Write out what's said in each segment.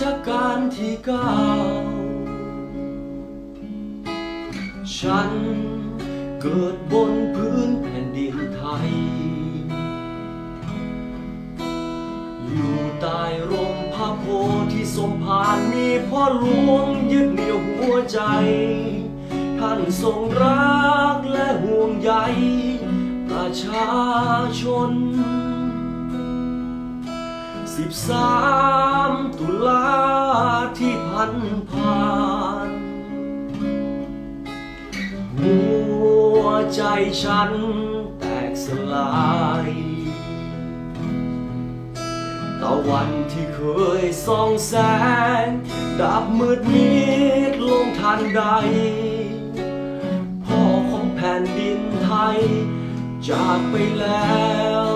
ชการที่เก้าฉันเกิดบนพื้นแผ่นดินไทย อยู่ใต้ร่มพระโพธิสมภารมีพ่อหลวงยึดเหนี่ยวหัวใจ ท่านทรงรักและห่วงใยประชาชน13ตุลา ที่พันผ่านหัวใจฉันแตกสลายตะวันที่เคยส่องแสง ดับมืดมิดลงทันใด พ่อของแผ่นดินไทย จากไปแล้ว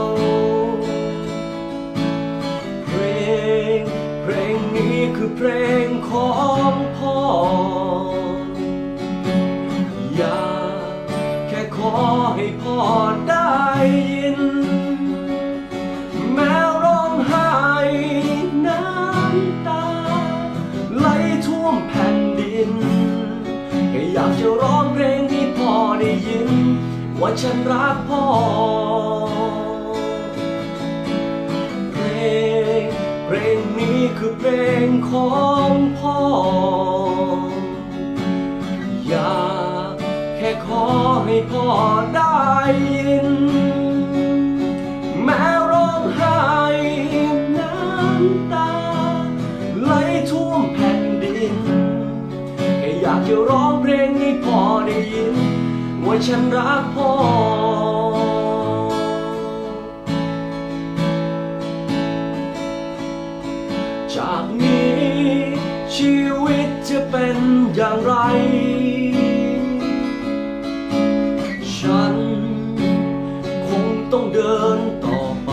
เพลงของพ่อ อยากแค่ขอให้พ่อได้ยิน แมวร้องไห้น้ำตา ไหลท่วมแผ่นดินแค่อยากจะร้องเพลงให้พ่อได้ยิน ว่าฉันรักพ่อ ของพ่อ อยากแค่ขอให้พ่อได้ยิน แม้ร้องไห้น้ำตาไหลท่วมแผ่นดิน แค่อยากจะร้องเพลงให้พ่อได้ยิน ว่าฉันรักพ่อจากนี้ ชีวิตจะเป็นอย่างไร ฉันคงต้องเดินต่อไป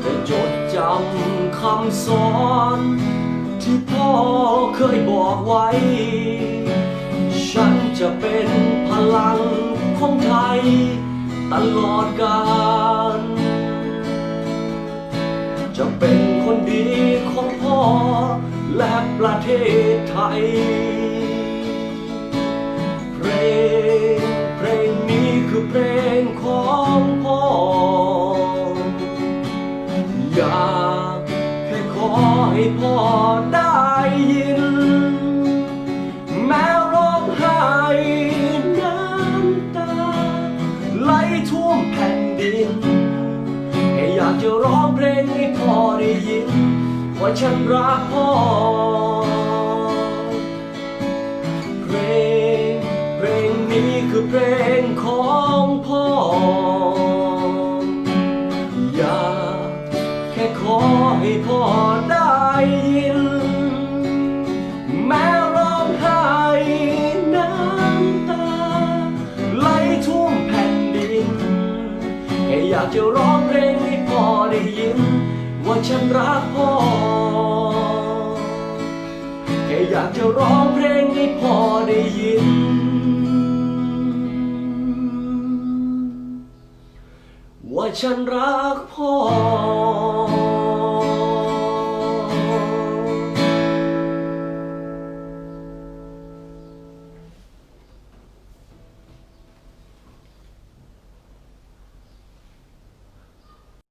แต่จดจำคำสอน ที่พ่อเคยบอกไว้ ฉันจะเป็นพลังของไทย ตลอดกาล จะเป็นคนดีของพ่อ และประเทศไทย เพลงเพลงนี้คือเพลงของพ่อ อยากแค่ขอให้พ่อได้ยิน แม้ร้องไห้น้ำตาไหลท่วมแผ่นดินากจะร้องเพลงให้พ่อได้ยิน ว่าฉันรักพ่อ เพลง เพลงนี้คือเพลงของพ่อ อยากแค่ขอให้พ่อได้ยิน แม้ร้องไห้น้ำตาไหลท่วมแผ่นดินแค่อยากจะร้องเพลงให้ อได้ยิน ว่าฉันรักพ่อ แค่อยากจะร้องเพลงให้พ่อได้ยิน ว่าฉันรักพ่อ